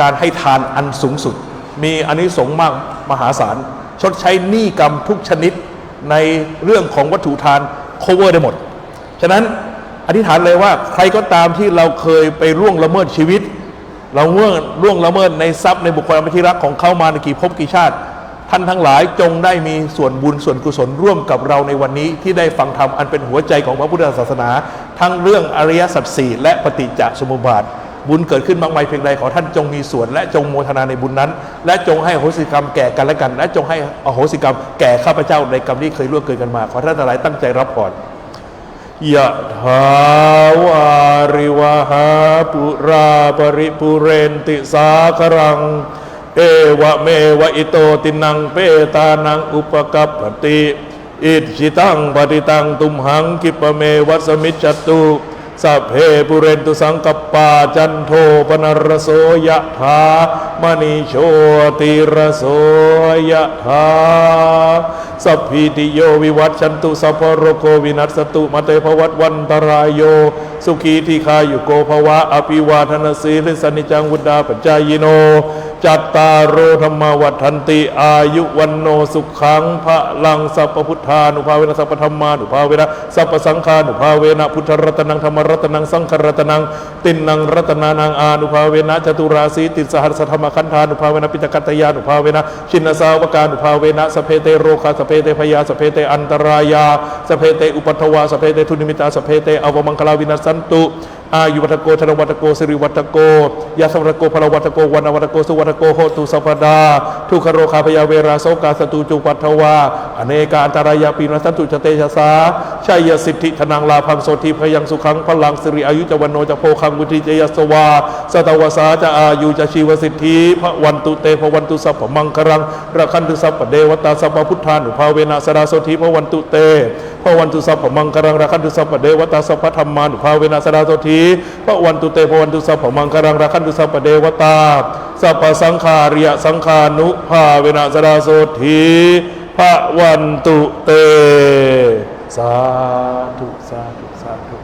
การให้ทานอันสูงสุด มีอานิสงส์มากมหาศาล ชดใช้หนี้กรรมทุกชนิดในเรื่องของวัตถุทาน cover ได้หมด ฉะนั้นอธิษฐานเลยว่าใครก็ตามที่เราเคยไปล่วงละเมิดชีวิต เราล่วงล่วงละเมิดในทรัพย์ในบุคคลอันเป็นที่รักของเขามาในกี่ภพกี่ชาติ ท่านทั้งหลายจงได้มีส่วนบุญส่วนกุศลร่วมกับเราในวันนี้ที่ได้ฟังธรรมอันเป็นหัวใจของพระพุทธศาสนา ทั้งเรื่องอริยสัจสี่และปฏิจจสมุปบาท บุญเกิดขึ้นมากมายเพียงใดขอท่านจงมีส่วน และจงโมทนาในบุญนั้น และจงให้อโหสิกรรมแก่กันและกัน และจงให้อโหสิกรรมแก่ข้าพเจ้าในกรรมที่เคยล่วงเกินกันมา ขอท่านทั้งหลายตั้งใจรับพรยะถาวาริวหาปุราปริปุเรนติสาครัง เอวะเมวะอิโตตินังเปตานังอุปกัปปติ อิจิตังปฏิตังตุมหังกิปเมวัสมิจจตุ สัพเพปุเรนตุสังกปาจันโทปนรโสยะถามณีโชติรโสยะถา สัพพิติโยวิวัตชันตุสัพพโรโควินัสตุมาเตภวัตวันตรายโย สุขีทีคายุโกภวะ อภิวาทนาสีลิสนิจังวุดาปัจจายโน จัตตารโรธรรมวัฏันติ อายุวันโนสุขังพระลังสัพพุทธานุภาเวนะสัพพธรรมานุภาเวนะสัพพสังฆานุภาเวนะพุทธรัตนังธรรมรัตนังสังฆรัตนัง ตินังรัตนานังอานุภาเวนะจตุราสีติสหัสธรรมคันธานุภาเวนะปิตกัตตยานุภาเวนะชินสาวกานุภาเวนะสเพเตโรคาสเพเตพยาสเพเตอันตรายาสเพเตอุปัทวาสเพเตทุนิมิตาสเพเตอวมังคลาวินัสสันตุอายุวัตโกธนวัตโกสิริวัตโกยาสวัตโกพลวัตโกวันวัตโกสุวัตโกโหตุสัพดา ทุกขโรคาพยาเวราโสกาสตุจุปัทวา อเนกาอัตรายาปีนัสันตุจเตชะสาชัยสิทธิธนังลาพังโสทีพยังสุขังพลังสิริอายุจวันโนจะโพคังวุธิเจยสวาสตวสาจะอายุจะชีวสิทธิพระวันตุเตพระวันตุสัพพมังครังระคันตุสัพพเดวตาสัพพพุทธานุภาเวนะสดาโสทีพระวันตุเตพระวันตุสัพพมังครังระคันตุสัพพเดวตาสัพพธรรมานุภาเวนะสดาโสทีพระวันตุเตพระวันตุสัพพมังครังระคันตุสัพพเดวตา สัพพสังขาริยสังขานุภาเวนะสดาโสธีพระวันตุเต สาธุ สาธุ สาธุ